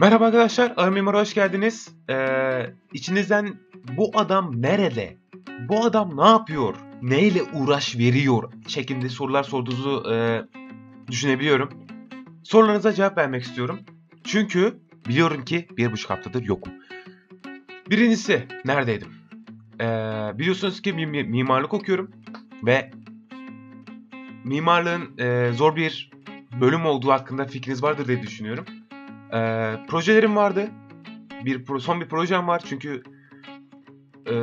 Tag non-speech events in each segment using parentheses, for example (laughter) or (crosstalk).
Merhaba arkadaşlar, Ağır Mimar'a hoş geldiniz. Ee, içinizden bu adam nerede? Bu adam ne yapıyor? Neyle uğraş veriyor? şeklinde sorular sorduğunuzu e, düşünebiliyorum. Sorularınıza cevap vermek istiyorum. Çünkü biliyorum ki bir buçuk haftadır yokum. Birincisi, neredeydim? Ee, biliyorsunuz ki mi- mi- mimarlık okuyorum ve mimarlığın e, zor bir bölüm olduğu hakkında fikriniz vardır diye düşünüyorum. Ee, projelerim vardı. Bir son bir projem var çünkü e,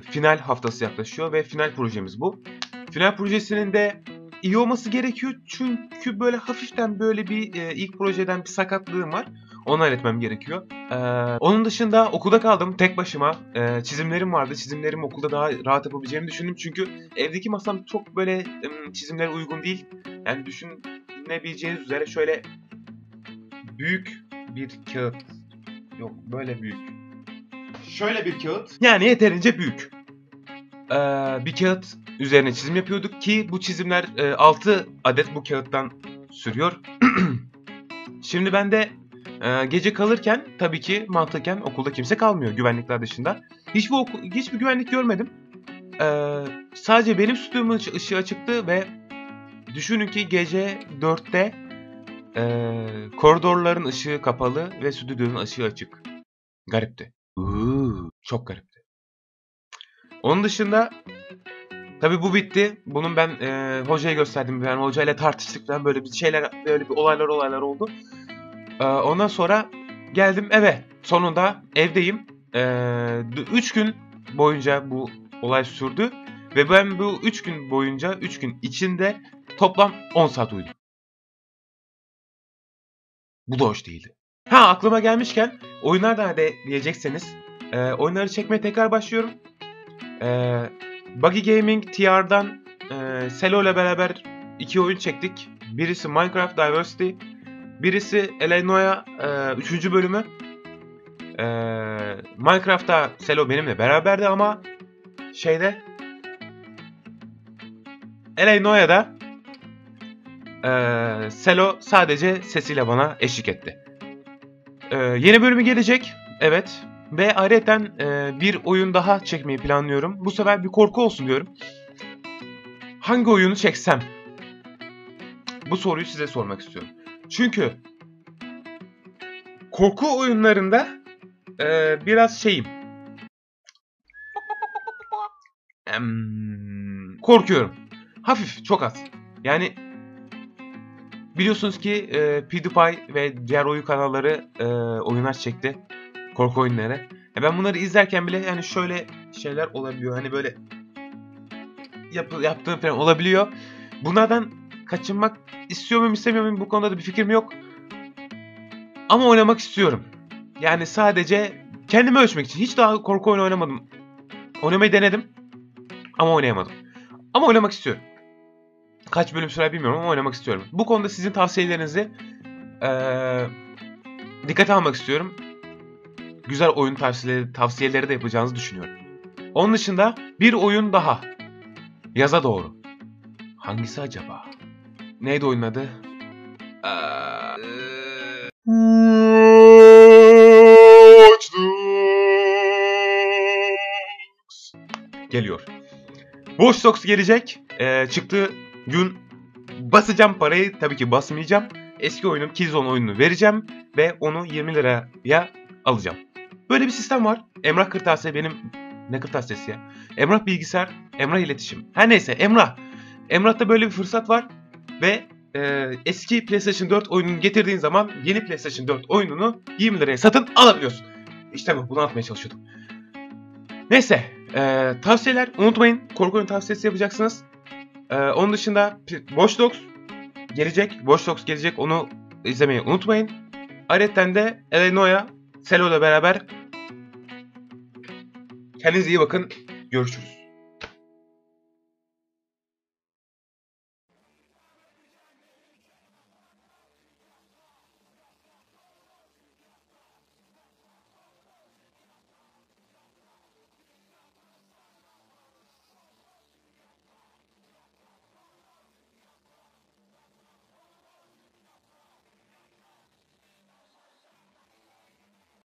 final haftası yaklaşıyor ve final projemiz bu. Final projesinin de iyi olması gerekiyor çünkü böyle hafiften böyle bir e, ilk projeden bir sakatlığım var. Onu halletmem gerekiyor. Ee, onun dışında okulda kaldım tek başıma. Ee, çizimlerim vardı. Çizimlerimi okulda daha rahat yapabileceğimi düşündüm. Çünkü evdeki masam çok böyle çizimlere uygun değil. Yani düşünebileceğiniz üzere şöyle büyük bir kağıt. Yok böyle büyük. Şöyle bir kağıt. Yani yeterince büyük. Ee, bir kağıt üzerine çizim yapıyorduk ki bu çizimler e, 6 adet bu kağıttan sürüyor. (clears throat) Şimdi ben de e, gece kalırken tabii ki mantıken okulda kimse kalmıyor güvenlikler dışında. Hiçbir, oku- hiçbir güvenlik görmedim. Ee, sadece benim stüdyomun ışı- ışığı açıktı ve düşünün ki gece 4'te ee, koridorların ışığı kapalı ve stüdyonun ışığı açık. Garipti. Uuu, çok garipti. Onun dışında tabi bu bitti. Bunun ben e, hocaya gösterdim. Ben hocayla tartıştık falan böyle bir şeyler, böyle bir olaylar olaylar oldu. Ee, ondan sonra geldim eve. Sonunda evdeyim. 3 gün boyunca bu olay sürdü. Ve ben bu 3 gün boyunca, 3 gün içinde toplam 10 saat uyudum. Bu da hoş değildi. Ha aklıma gelmişken oyunlar da nerede diyecekseniz e, oyunları çekmeye tekrar başlıyorum. E, Buggy Gaming TR'dan e, Selo ile beraber iki oyun çektik. Birisi Minecraft Diversity, birisi Eleanoa 3. bölümü. E, Minecraft'ta Selo benimle beraberdi ama şeyde Eleanoa'da ee, Selo sadece sesiyle bana eşlik etti. Ee, yeni bölümü gelecek. Evet. Ve ayrıca e, bir oyun daha çekmeyi planlıyorum. Bu sefer bir korku olsun diyorum. Hangi oyunu çeksem? Bu soruyu size sormak istiyorum. Çünkü korku oyunlarında e, biraz şeyim. Korkuyorum. Hafif, çok az. Yani Biliyorsunuz ki e, PewDiePie ve diğer oyun kanalları e, oyunlar çekti. Korku oyunları. Ya ben bunları izlerken bile yani şöyle şeyler olabiliyor. Hani böyle yap, yaptığım falan olabiliyor. Bunlardan kaçınmak istiyor muyum istemiyor muyum bu konuda da bir fikrim yok. Ama oynamak istiyorum. Yani sadece kendimi ölçmek için. Hiç daha korku oyunu oynamadım. Oynamayı denedim. Ama oynayamadım. Ama oynamak istiyorum. Kaç bölüm sürer bilmiyorum ama oynamak istiyorum. Bu konuda sizin tavsiyelerinizi eee dikkate almak istiyorum. Güzel oyun tavsiyeleri, tavsiyeleri de yapacağınızı düşünüyorum. Onun dışında bir oyun daha. Yaza doğru. Hangisi acaba? Neydi oyunun adı? Geliyor. Watch Dogs gelecek. Ee, çıktığı gün basacağım parayı tabii ki basmayacağım. Eski oyunum Killzone oyununu vereceğim ve onu 20 liraya alacağım. Böyle bir sistem var. Emrah Kırtasiye benim ne kırtasiyesi ya? Emrah Bilgisayar, Emrah İletişim. Her neyse Emrah. Emrah'ta böyle bir fırsat var ve e, eski PlayStation 4 oyununu getirdiğin zaman yeni PlayStation 4 oyununu 20 liraya satın alabiliyorsun. İşte bu bunu atmaya çalışıyordum. Neyse e, tavsiyeler unutmayın. Korku oyun tavsiyesi yapacaksınız. Ee, onun dışında Watch Dogs gelecek. Watch Dogs gelecek. Onu izlemeyi unutmayın. Ayrıca de Eleanoa Selo ile beraber kendinize iyi bakın. Görüşürüz.